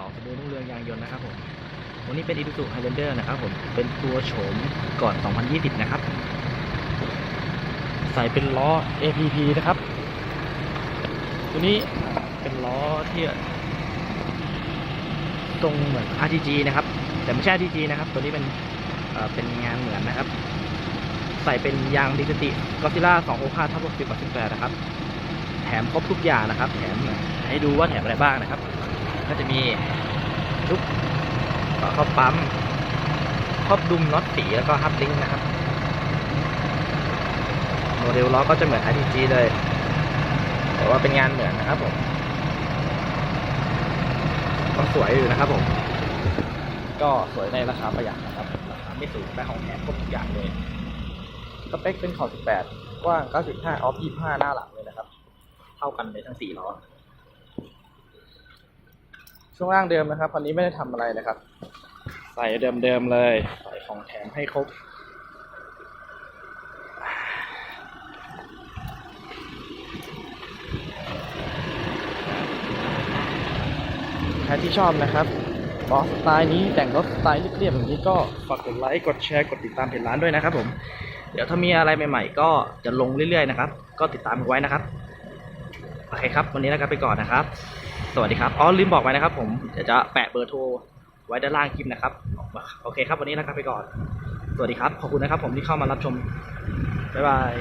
สองสมบูรณ์รุ่งเรืองยางยนต์นะครับผมวันนี้เป็น Isuzu Highlander นะครับผมเป็นตัวโฉมก่อน 2020 นะครับ ใส่เป็นล้อ APP นะครับ ตัวนี้เป็นล้อที่ตรงเหมือน RTG นะครับ แต่ไม่ใช่ RTG นะครับ ตัวนี้เป็นเเป็นงานเหมือนนะครับ ใส่เป็นยางดิจิติก็ซิล่า2 6 5ทับ60กับ18นะครับ แถมครบทุกอย่างนะครับ แถมให้ดูว่าแถมอะไรบ้างนะครับ ก็จะมีชุบต่อเข้าปั๊มครอบดุมน็อตสีแล้วก็ฮับลิงก์นะครับ โมเดลล้อก็จะเหมือน RTG เลย แต่ว่าเป็นงานเหมือนนะครับผมก็สวยอยู่นะครับผม ก็สวยในราคาประหยัดนะครับ ราคาไม่สูงแต่ของแถมครบทุกอย่างเลยสเปคเป็นขอบ18 กว้าง 95 ออฟ 25 หน้าหลังเลยนะครับ เท่ากันเลยทั้ง 4 ล้อ ช่วงล่างเดิมนะครับคันนี้ไม่ได้ทำอะไรนะครับ ใส่เดิมๆเลย ใส่ของแถมให้ครบใครที่ชอบนะครับบอสสไตล์นี้แต่งรถสไตล์เรียบๆแบบนี้ก็ฝากกดไลค์กดแชร์กดติดตามเพจร้านด้วยนะครับผม เดี๋ยวถ้ามีอะไรใหม่ๆ ก็จะลงเรื่อยๆนะครับ ก็ติดตามกันไว้นะครับ โอเคครับ วันนี้นะครับไปก่อนนะครับ สวัสดีครับ อ๋อ ลืมบอกไว้นะครับผมเดี๋ยวจะแปะเบอร์โทรไว้ด้านล่างคลิปนะครับ โอเคครับ วันนี้นะครับไปก่อน สวัสดีครับ ขอบคุณนะครับผมที่เข้ามารับชม บ๊ายบาย